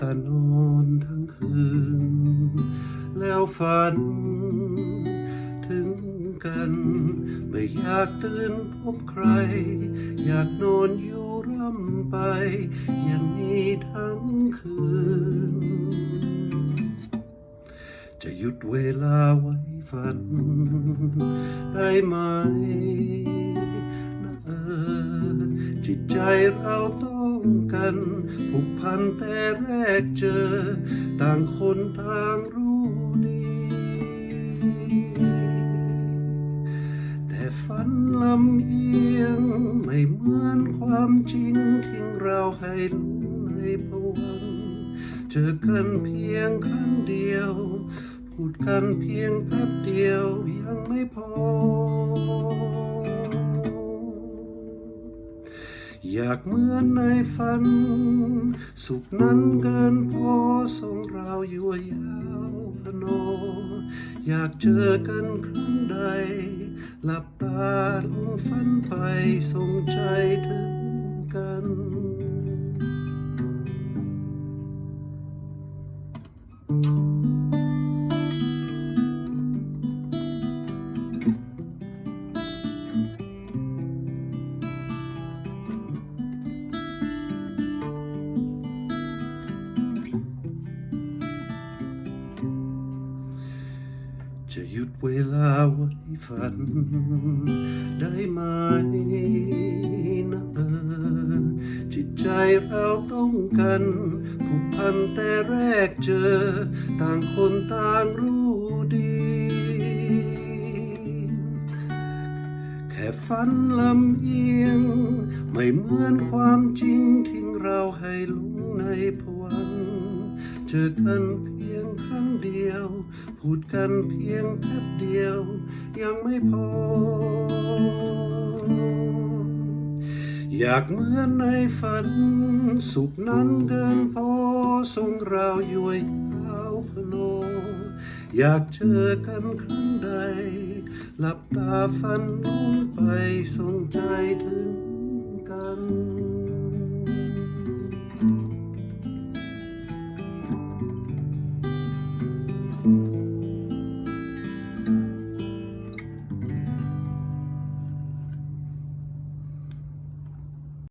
ตานอนทั้งคืน แล้วฝัน ถึงกัน ไม่อยากตื่นพบใคร อยากนอนอยู่ร่ำไป อย่างนี้ทั้งคืน จะหยุดเวลาไว้ฝัน ได้ไหมนะเออจิตใจเราต้อง กันผูกพันแต่แรกเจอ ต่างคนต่างรู้ดี แต่ฝันลำเอียงไม่เหมือนความจริงทิ้งเราให้หลงในภวังเจอกันเพียงครั้งเดียว พูดกันเพียงแป๊บเดียวยังไม่พอ อยากเหมือนในฝัน สุขนั้นเกินพอส่งเราอยู่ยาวพนออยากเจอกันครั้งใด หลับตาลงฝันไปส่งใจถึงกัน จะหยุดเวลาไว้ฝัน ได้ไหมนะเออจิตใจเราต้องกันผูกพันแต่แรกเจอ ต่างคนต่างรู้ดี แค่ฝันลำเอียง ไม่เหมือนความจริงทิ้งเราให้หลงในภวัง เจอกันเพียงครั้ง พูดกันเพียงแป๊บเดียว ยังไม่พอ อยากเหมือนในฝัน สุขนั้นเกินพอส่งเราอยู่ยาวพนอยากเจอกันครั้งใด หลับตาฝันลงไปส่งใจถึง